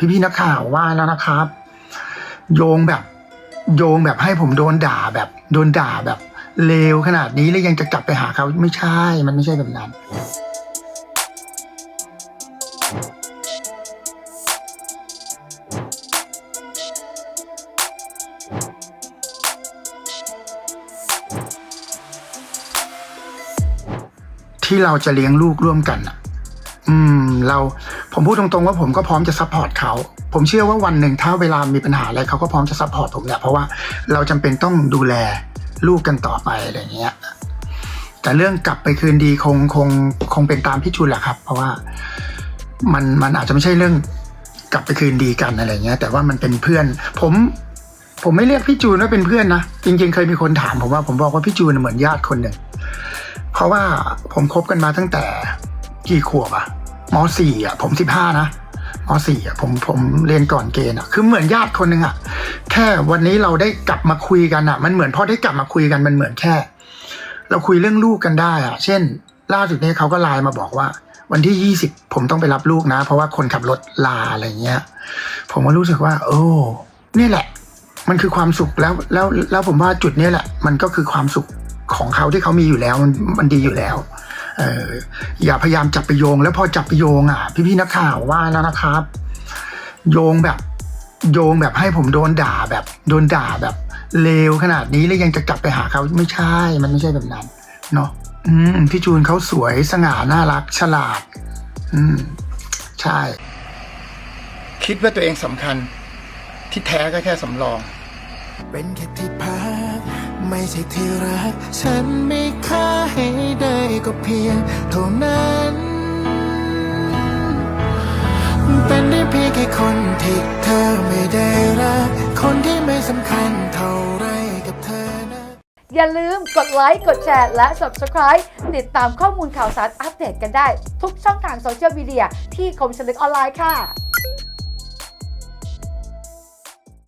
พี่พี่ๆนักข่าวว่าแล้วนะครับ โยงแบบ โยงแบบให้ผมโดนด่าแบบ โดนด่าแบบเลวขนาดนี้แล้วยังจะกลับไปหาเขาไม่ใช่ มันไม่ใช่แบบนั้น ที่เราจะเลี้ยงลูกร่วมกันอะ อืม เราผมพูดตรงๆว่าผมก็พร้อมจะซัพพอร์ตเขาผมเชื่อว่าวันหนึ่งถ้าเวลามีปัญหาอะไรเขาก็พร้อมจะซัพพอร์ตผมเนี่ยเพราะว่าเราจำเป็นต้องดูแลลูกกันต่อไปอะไรเงี้ยแต่เรื่องกลับไปคืนดีคงคงคงเป็นตามพี่ชุนแหละครับ เพราะว่ามันมันอาจจะไม่ใช่เรื่องกลับไปคืนดีกันอะไรเงี้ย แต่ว่ามันเป็นเพื่อน ผมผมไม่เรียกพี่จูนว่าเป็นเพื่อนนะจริง ๆ เคยมีคนถามผมว่าผมบอกว่าพี่จูนเหมือนญาติคนหนึ่งเพราะว่าผมคบกันมาตั้งแต่ กี่ขวบอะมสี่อะผมสิบห้านะมสี่อะผมผมเรียนก่อนเกณฑ์อะคือเหมือนญาติคนหนึ่งอะแค่วันนี้เราได้กลับมาคุยกันอะมันเหมือนพอได้กลับมาคุยกันมันเหมือนแค่ เราคุยเรื่องลูกกันได้อะเช่น ล่าสุดนี้เขาก็ไลน์มาบอกว่า วันที่ยี่สิบผมต้องไปรับลูกนะ เพราะว่าคนขับรถลาอะไรเงี้ย ผมก็รู้สึกว่า โอ้นี่แหละ มันคือความสุขแล้วแล้วแล้วผมว่าจุดนี้แหละ มันก็คือความสุขของเขาที่เขามีอยู่แล้วมันมันดีอยู่แล้ว อย่าพยายามจับไปโยง แล้วพอจับไปโยงอะพี่พี่ๆนักข่าวว่าแล้วนะครับ โยงแบบ โยงแบบให้ผมโดนด่าแบบ โดนด่าแบบเลวขนาดนี้แล้วยังจะกลับไปหาเขาไม่ใช่ มันไม่ใช่แบบนั้น เนาะอืมพี่จูนเขาสวยสง่าน่ารักฉลาด อืม ใช่ คิดว่าตัวเองสำคัญ ที่แท้ก็แค่สำรอง เป็นแค่ที่พัก ไม่ใช่ที่รัก ฉันไม่ค่าให้ได้ก็เพียงเท่านั้น เป็นได้เพียงแค่คนที่เธอไม่ได้รัก คนที่ไม่สำคัญเท่าไรกับเธอนะ อย่าลืมกดไลค์ กดแชร์ และ Subscribe ติดตามข้อมูลข่าวสารอัปเดตกันได้ ทุกช่องทางโซเชียลมีเดียที่คมชนึกออนไลน์ค่ะ